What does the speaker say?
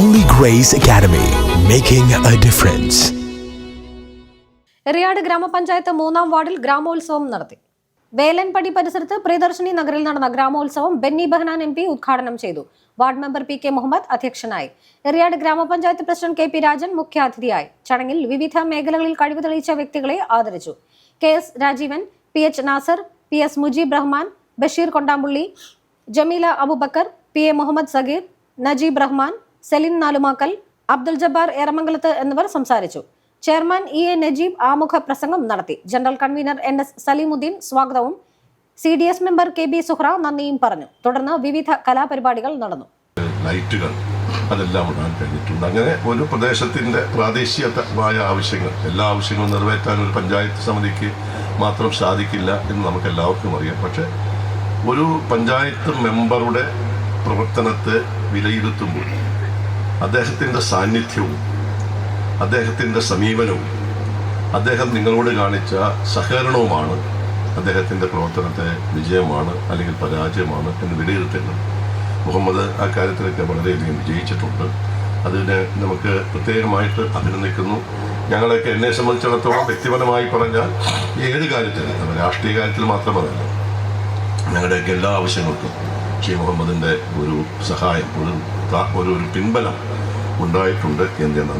Grace Academy, making a difference. Eriyad ഗ്രാമപഞ്ചായത്ത് മൂന്നാം വാർഡിൽ ഗ്രാമോത്സവം നടത്തി. വേലൻപടി പരിസരത്ത് പ്രിയദർശിനി നഗറിൽ നടന്ന ഗ്രാമോത്സവം ബെന്നി ബെഹനാൻ എം പി ഉദ്ഘാടനം ചെയ്തു. Ward member P K Muhammad അധ്യക്ഷനായി. എറിയാട് ഗ്രാമപഞ്ചായത്ത് പ്രസിഡന്റ് കെ പി രാജൻ മുഖ്യാതിഥിയായി. ചടങ്ങിൽ വിവിധ മേഖലകളിൽ കഴിവ് തെളിയിച്ച വ്യക്തികളെ ആദരിച്ചു. K S Rajeevan P H Nasar P S Mujeeb Rahman Basheer Kondampully Jameela Abubakar P A Muhammad Sageer Najeeb Rahman Celine Nalumakkal Abdul Jabbar Eramangalath എന്നിവർ സംസാരിച്ചു. ചെയർമാൻ ഇ എ നജീബ് ആമുഖ പ്രസംഗം നടത്തി. General convener N S Salimuddin സ്വാഗതവും C D S member K B Suhra നന്ദിയും പറഞ്ഞു. തുടർന്ന് വിവിധ കലാപരിപാടികൾ നടന്നു. ലൈറ്റുകൾ അതെല്ലാം ഇടാൻ കഴിഞ്ഞിട്ടുണ്ട്. അങ്ങനെ ഒരു പ്രദേശത്തിന്റെ പ്രാദേശികമായ ആവശ്യങ്ങൾ എല്ലാ ആവശ്യങ്ങളും നിറവേറ്റാൻ ഒരു പഞ്ചായത്ത് സമിതിക്ക് മാത്രം സാധിക്കില്ല എന്ന് നമുക്ക് എല്ലാവർക്കും അറിയാം. പക്ഷെ ഒരു പഞ്ചായത്ത് മെമ്പറുടെ പ്രവർത്തനത്തെ വിലയിരുത്തുമ്പോൾ അദ്ദേഹത്തിന്റെ സാന്നിധ്യവും അദ്ദേഹത്തിന്റെ സമീപനവും അദ്ദേഹം നിങ്ങളോട് കാണിച്ച സഹകരണവുമാണ് അദ്ദേഹത്തിന്റെ പ്രവർത്തനത്തെ വിജയമാണ് അല്ലെങ്കിൽ പരാജയമാണ് എന്ന് വിലയിരുത്തേണ്ടത് മുഹമ്മദ് ആ കാര്യത്തിലൊക്കെ വളരെയധികം വിജയിച്ചിട്ടുണ്ട്. അതിന് നമുക്ക് പ്രത്യേകമായിട്ട് അഭിനന്ദിക്കുന്നു. ഞങ്ങളൊക്കെ എന്നെ സംബന്ധിച്ചിടത്തോളം വ്യക്തിപരമായി പറഞ്ഞാൽ ഏത് കാര്യത്തിലും രാഷ്ട്രീയ കാര്യത്തിൽ മാത്രമല്ല ഞങ്ങളുടെയൊക്കെ എല്ലാ ആവശ്യങ്ങൾക്കും ഷീ മുഹമ്മദിന്റെ ഒരു സഹായം ഒരു ഒരു ഒരു പിൻബലം ഉണ്ടായിട്ടുണ്ട്. എന്ന് ഞാൻ